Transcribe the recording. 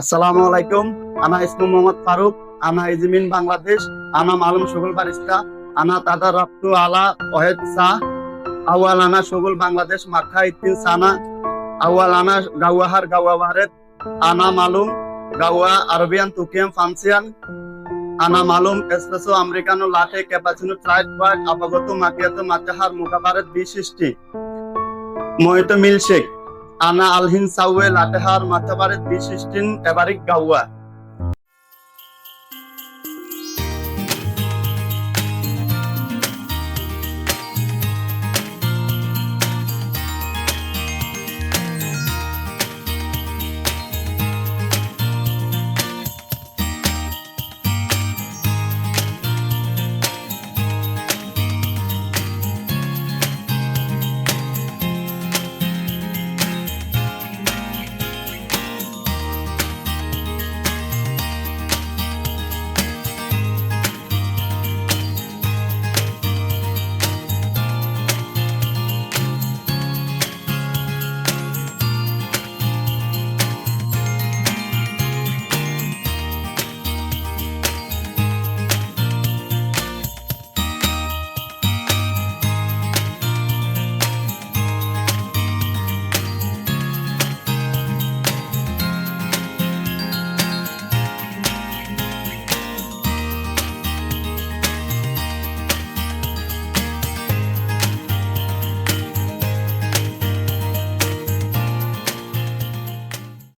আসসালামু আলাইকুম। আনা ইসমু মোহাম্মদ ফারুক, আনা ইজমিন বাংলাদেশ, আনা মালুম বারিস্তা, আনা তাদা রাপ্তু আলা ওহেদ শাহ আওয়াল আনা সুগুল বাংলাদেশ, মাখা ইতিন সানা আওয়াল আনা গাওয়াহার গাওয়াবারেত আনা মালুম গাওয়া আরবিয়ান তুকিয়াম ফান্সিয়ান, আনা মালুম espresso americano latte cappuccino flat white আপাগত macchiato মাচাহার মুকাবারেত বিশিষ্টি মহিত মিল্কশেক আনা আলহিন সাউয়ে লাটেহার মাথাবারের বিশিষ্টিন এবারিক গাওয়া